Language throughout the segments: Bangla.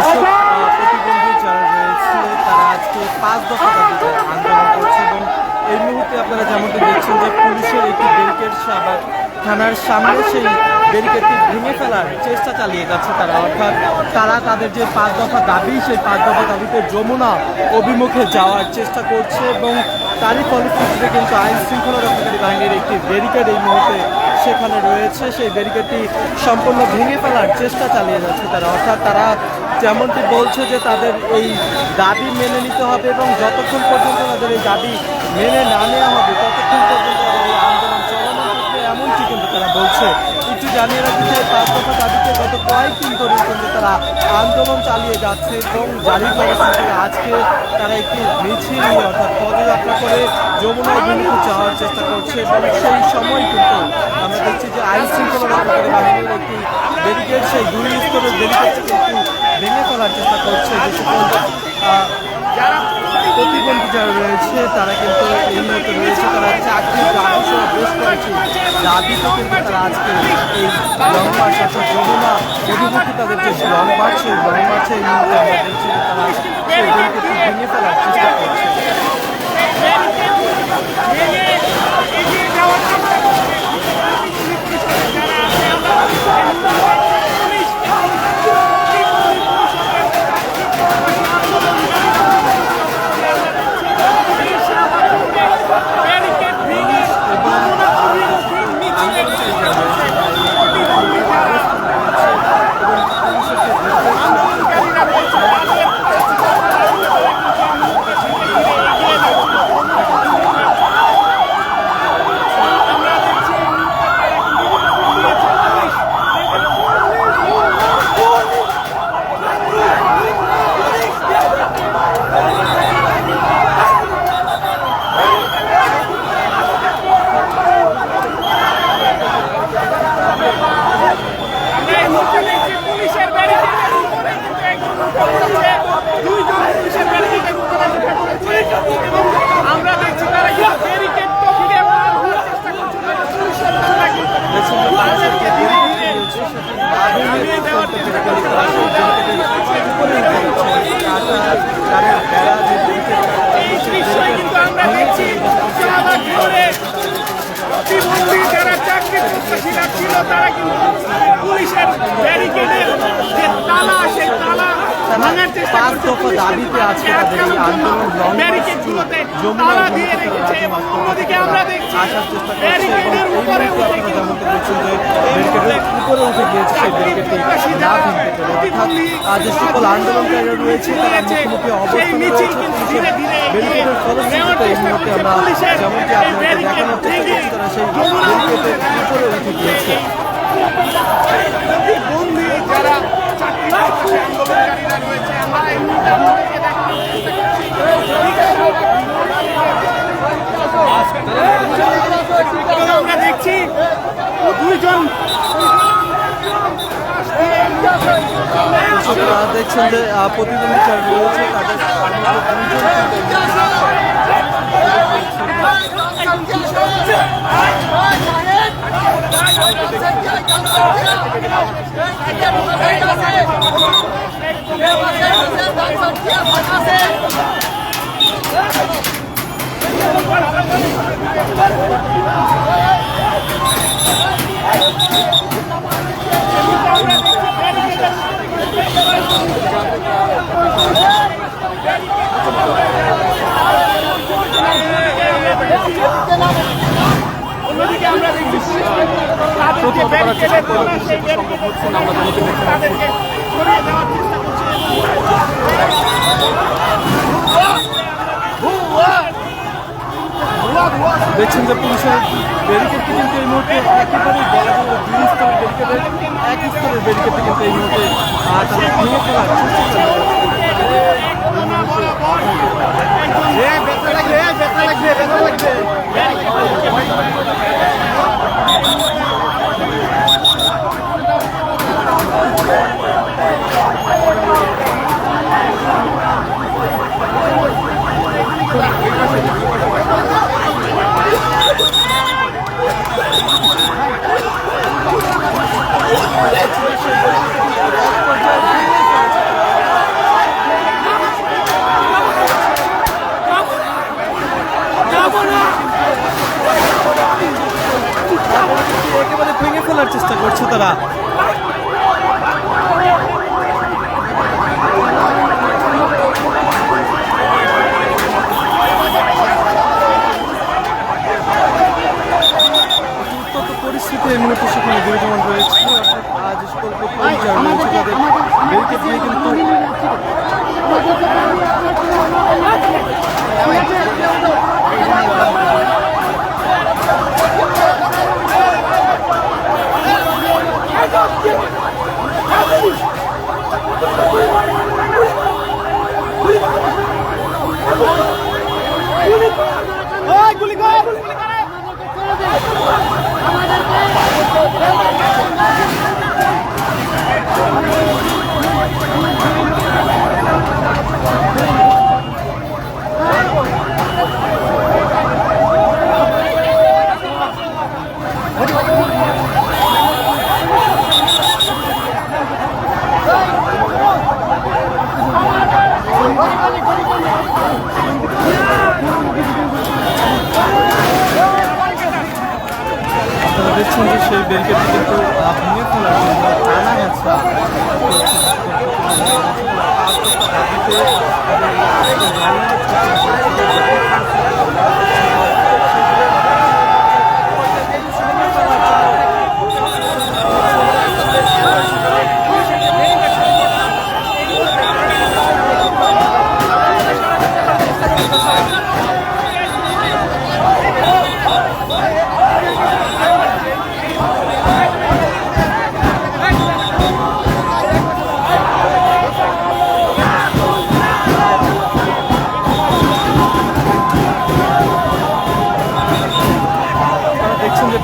দর্শক প্রতিবন্ধী যারা রয়েছে তারা আজকে পাঁচ দফা দাবিতে আন্দোলন করছে এবং এই মুহূর্তে আপনারা যেমনটি দেখছেন যে পুলিশের একটি ব্যারিকেড শাহবাগ থানার সামনে সেই ব্যারিকেডটি ভেঙে ফেলার চেষ্টা চালিয়ে যাচ্ছে তারা। অর্থাৎ তারা তাদের যে পাঁচ দফা দাবি সেই পাঁচ দফা দাবিতে যমুনা অভিমুখে যাওয়ার চেষ্টা করছে এবং তারই ফলশ্রুতিতে কিন্তু আইন শৃঙ্খলা রক্ষাকারী বাহিনীর একটি ব্যারিকেড এই মুহূর্তে সেখানে রয়েছে। সেই ব্যারিকেডটি সম্পূর্ণ ভেঙে ফেলার চেষ্টা চালিয়ে যাচ্ছে তারা। অর্থাৎ তারা যেমনটি বলছে যে তাদের এই দাবি মেনে নিতে হবে এবং যতক্ষণ পর্যন্ত তাদের এই দাবি মেনে না নেওয়া হবে, ততক্ষণ পর্যন্ত এই আন্দোলন এমনটি কিন্তু তারা বলছে। একটু জানিয়ে রাখি যে পাঁচ দফা দাবিতে গত কয়েকদিন ধরে কিন্তু তারা আন্দোলন চালিয়ে যাচ্ছে এবং জারি পরিস্থিতিতে আজকে তারা একটি মিছিল অর্থাৎ পদযাত্রা করে যমুনা অভিমুখে যাওয়ার চেষ্টা করছে এবং সেই সময় কিন্তু আমরা দেখছি যে আইন শৃঙ্খলা বাহিনীর একটি ব্যারিকেড, সেই দুই স্তরের ব্যারিকেডটি কিন্তু ভেঙে ফেলার চেষ্টা করছে প্রতিবন্ধী যারা রয়েছে, তারা কিন্তু মুহূর্তে রয়েছে। তারা চাকরির দাবি সহ বেশ কয়েকটি দাবিতে কিন্তু তারা আজকে এই লং মার্চ অর্থাৎ যমুনা অভিমুখী তাদের যে লং মার্চ সেই লং মার্চে তারা ভেঙে ফেলার চেষ্টা করছে। পুলিশের ব্যারিকেডের উপরে কিন্তু একজন উপরে আছে। দুইজন পুলিশের ব্যারিকেডের উপরে উঠে পড়েছে। এবং আমরা দেখছি তারা কিন্তু ব্যারিকেড তো ফিরে পার হওয়ার চেষ্টা করছে তারা পুলিশের উপরে কিন্তু দেখছেন যে মানুষের যে ব্যারিকেড রয়েছে সেটি দাবি মেনে চলতে পেরে গেলে তারা সেই ব্যারিকেডের উপরে উঠে যাচ্ছে কাটা তারের বেড়া যে ব্যারিকেড এই দৃশ্যই কিন্তু আমরা দেখছি শাহবাগ মোড়ে প্রতিবন্ধী যারা চাকরি প্রত্যাশীরা ছিল তারা কিন্তু পুলিশের ব্যারিকেডের যে তালা সেই তালা ভাঙার চেষ্টা করছে। দাবিতে আজকে তাদের এই আন্দোলন ব্যারিকেডগুলোতে তালা দিয়ে রেখেছে এবং অন্যদিকে আমরা দেখছি আসার চেষ্টা করছে এবং ব্যারিকেডের উপরে উঠে কিন্তু ব্যারিকেডের উপরে উঠে গিয়েছে সেই ব্যারিকেডটি না ভাঙতে অর্থাৎ যে সকল আন্দোলনকারীরা রয়েছে তারা মুখোমুখি অবস্থানে ব্যারিকেডের ফলশ্রুতিতে এই মুহূর্তে আমরা যেমনটি এই আপনাদের দেখানোর চেষ্টা করছি তারা সেই ব্যারিকেডের উপরে উঠে গিয়েছে বন্দী যারা চাকরি প্রত্যাশী আন্দোলনকারীরা রয়েছে আমরা এই মুহূর্তে আপনাদেরকে দেখানোর চেষ্টা করছি। এবং আমরা দেখছি দুইজন দর্শকরা দেখছেন যে প্রতিদিন যারা রয়েছে তাদের তাদেরকে সরিয়ে দেওয়ার চেষ্টা দেখছেন যে পুলিশের ব্যারিকেডটি কিন্তু এই মুহূর্তে একেবারেই বলা যাবে দুই স্তরের ব্যারিকেডের এক স্তরের ব্যারিকেডটি কিন্তু এই মুহূর্তে তাদের ভেঙে ফেলার লাগবে লাগবে লাগবে একেবারে ভেঙে ফেলার চেষ্টা করছে তারা। দেখছেন যে সেই ব্যারিকেডটি কিন্তু ভেঙে ফেলার জন্য টানা হেঁচড়া আপনারা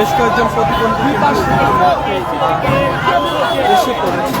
বেশ কয়েকজন প্রতিবন্ধী এসে পড়েছে।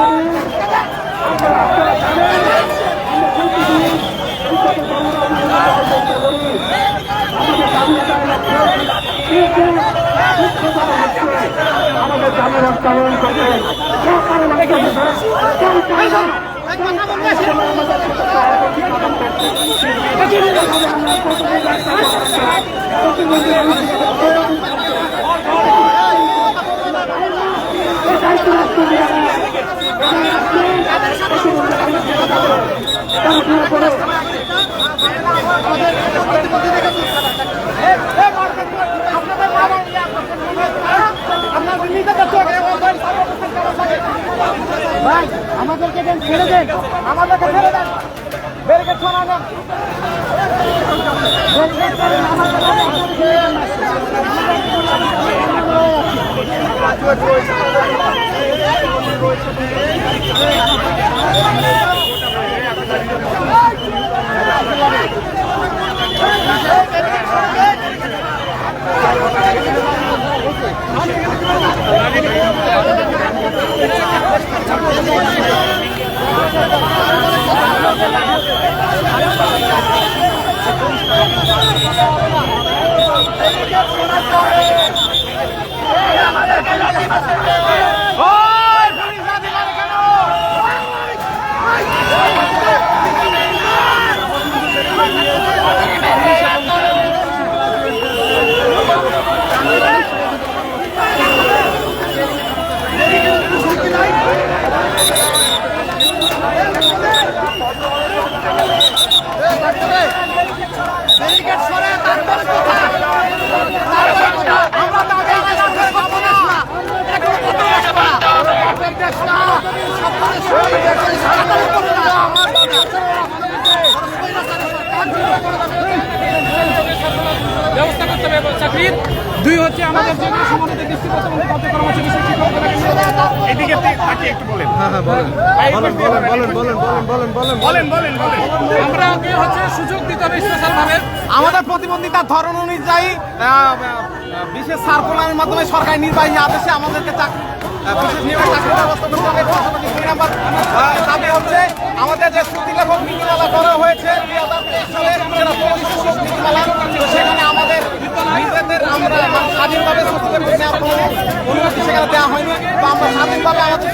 ছেড়ে দেন। আমাদেরকে ছেড়ে দেন। ব্যারিকেড সরান ব্যারিকেড সরান Oh! দুই হচ্ছে আমাদের যে বলেন বলেন আমরা হচ্ছে সুযোগ দিতে আমাদের প্রতিবন্ধিতার ধরন অনুযায়ী বিশেষ সার্কুলারের মাধ্যমে সরকারি নির্বাহী আদেশে আমাদেরকে চাকরি বিশেষ দাবি হচ্ছে আমাদের যে শ্রুতিলেখক নীতিমালা করা হয়েছে দুই সেখানে আমাদের নিজেদের আমরা স্বাধীনভাবে শ্রুতিলেখক নেওয়ার কোনো অনুমতি সেখানে দেওয়া হয়নি বা আমরা স্বাধীনভাবে আমাদের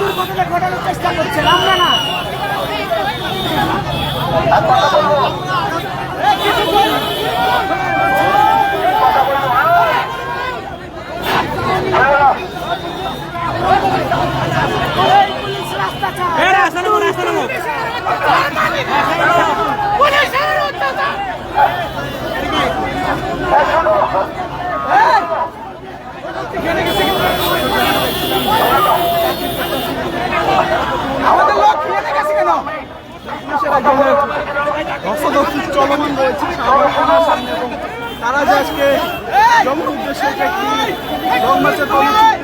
দুর্ঘটনা ঘটানোর চেষ্টা করছেন আমরা না Era আমাদের লোক ফিরে গেছে কেন এবং তারা যে আজকে জঙ্গল উদ্দেশ্যে লং মার্চের কর্মসূচি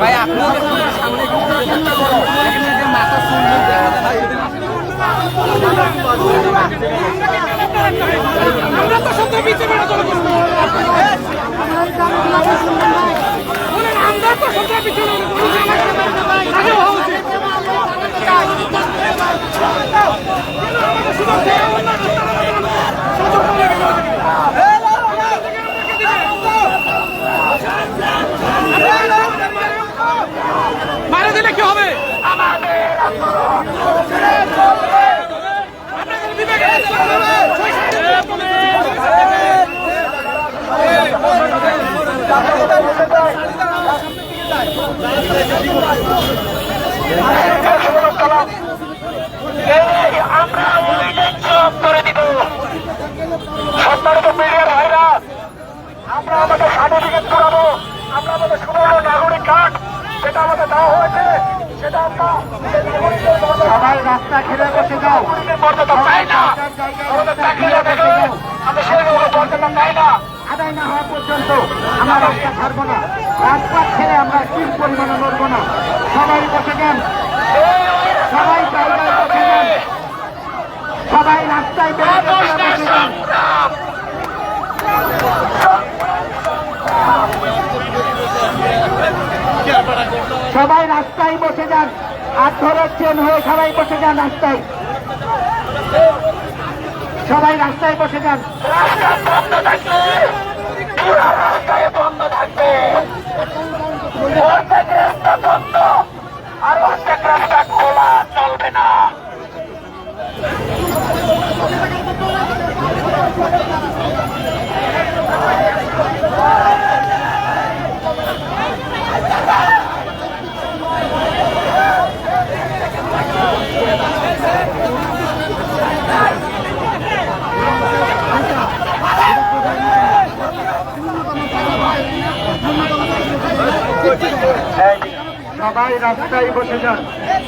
ভাই আপনাদের সামনে মাথা আমরা তো সত্যি বিচে বেড়া চলে আমরা তো সত্যি পিছনে আগে হওয়া উচিত আমাদের শুধু মারা দিলে কি হবে? আমরা আমাদের সার্টিফিকেট করাবো আমরা আমাদের সুবর্ণ নাগরিক কার্ড যেটা আমাদের দেওয়া হয়েছে। সেটা আমরা সবাই রাস্তা ঘিরে বসে যাও। মর্যাদা চাই না। আমাদের চাকরিরা থেকে আমরা সেরকম মর্যাদা চাই না। আদায় না হওয়া পর্যন্ত আমরা রাস্তা ছাড়বো না। রাজপথ ছেড়ে আমরা কি পরিমাণে লড়বো না। সবাই বসে যান। সবাই জায়গায় বসে যান। সবাই রাস্তায় বসে যান। সবাই রাস্তায় বসে যান। হাত ধরে হয়ে সবাই বসে যান রাস্তায়। সবাই রাস্তায় বসে যান। আর খোলা চলবে না সবাই রাস্তায় বসে যান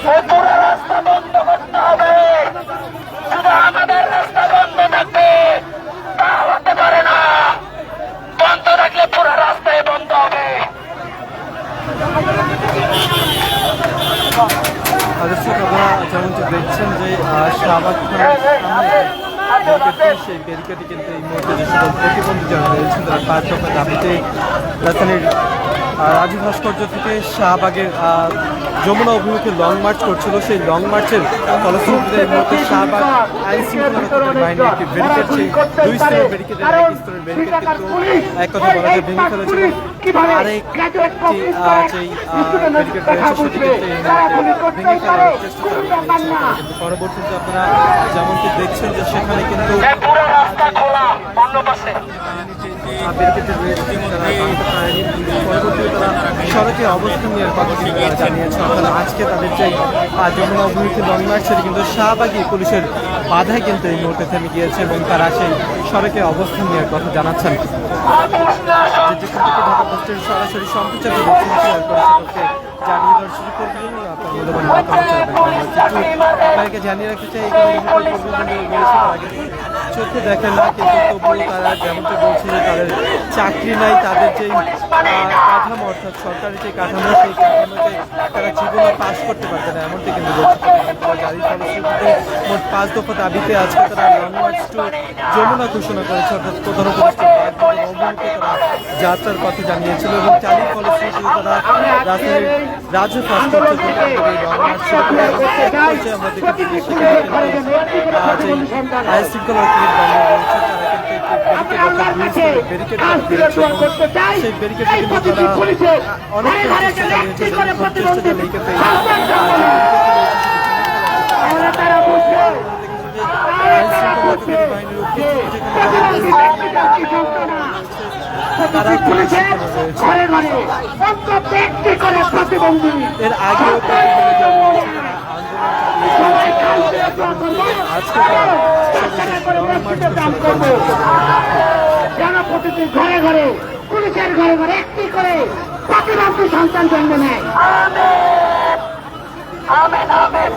এই পুরো রাস্তা বন্ধ করতে হবে শুধু আমাদের রাস্তা বন্ধ থাকবে তা হতে পারে না বন্ধ থাকলে পুরো রাস্তায় বন্ধ হবে দর্শক আপনারা যেমনটি দেখছেন যে শাহবাগ যে সকল প্রতিবন্ধী যারা রয়েছেন তারা পাঁচ দফা দাবিতে রাজধানীর রাজু ভাস্কর্য থেকে শাহবাগের যমুনা অভিমুখে লং মার্চ করছিল। সেই লং মার্চের ফলশ্রুতিতে শাহবাগ একটি এক কথা কিন্তু পরবর্তীতে আপনারা যেমনটি দেখছেন যে সেখানে কিন্তু পুরো রাস্তা খোলা পাশে। সড়কে অবস্থান নেওয়ার কথা কিন্তু তারা জানিয়েছে আজকে তাদের যে যমুনা অভিমুখী লং মার্চ কিন্তু শাহবাগী পুলিশের বাধায় কিন্তু এই মুহূর্তে থেমে গিয়েছে এবং তারা সেই সড়কে অবস্থান নেওয়ার কথা জানাচ্ছেন সরাসরি সম্প্রচার জানিয়ে দেওয়ার সুযোগ করে জানিয়ে রাখতে চাই চোখে দেখেন না, কিন্তু তবুও তারা যেমনটি বলছে যে তাদের চাকরি নাই, তাদের যে কাঠামো, অর্থাৎ সরকারি যে কাঠামো, সেই কাঠামোতে তারা জীবনে পাশ করতে পারবে না, এমনটি কিন্তু বলছে। জারির ফলশ্রুতিতে মোট পাঁচ দফা দাবিতে আজকে তারা লং মার্চ টু যমুনা ঘোষণা করেছে, অর্থাৎ প্রধান উপদেষ্টা তারা যাত্রার কথা জানিয়েছিল এবং চালির ফলশ্রুতিতে তারা রাজধানীর রাজু অনেক চেষ্টা চালিয়েছে ঘরে ঘরে পুলিশের ঘরে ঘরে একটি করে প্রতিবন্ধী সন্তান জন্ম নেয় আমেন আমেন।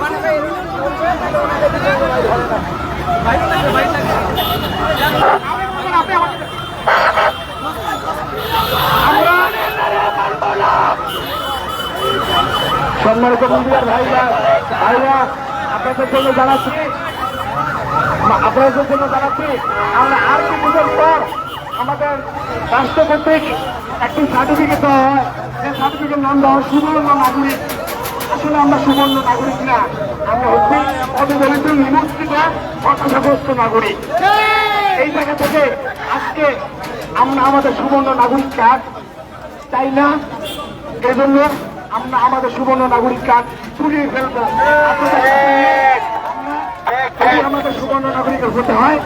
সম্মানিত মিডিয়ার ভাইরা ভাইরা, আপনাদের জন্য জানাচ্ছি আপনাদের জন্য জানাচ্ছি, আমরা আর কিছুদিন পর আমাদের রাষ্ট্র কর্তৃক একটি সার্টিফিকেট দেওয়া হয়। সার্টিফিকেট নাম দেওয়া হয় সুবর্ণ নাগরিক। আসলে আমরা সুবর্ণ নাগরিক না। আমরা হচ্ছি অবদলিত নিমন্ত্রিত হতাশাগ্রস্ত নাগরিক। এই জায়গা থেকে আজকে আমরা আমাদের সুবর্ণ নাগরিক কার্ড চাই না। এজন্য আমরা আমাদের সুবর্ণ নাগরিক কার্ড পুড়িয়ে ফেলব। আমাদের সুবর্ণ নাগরিকের হতে হয়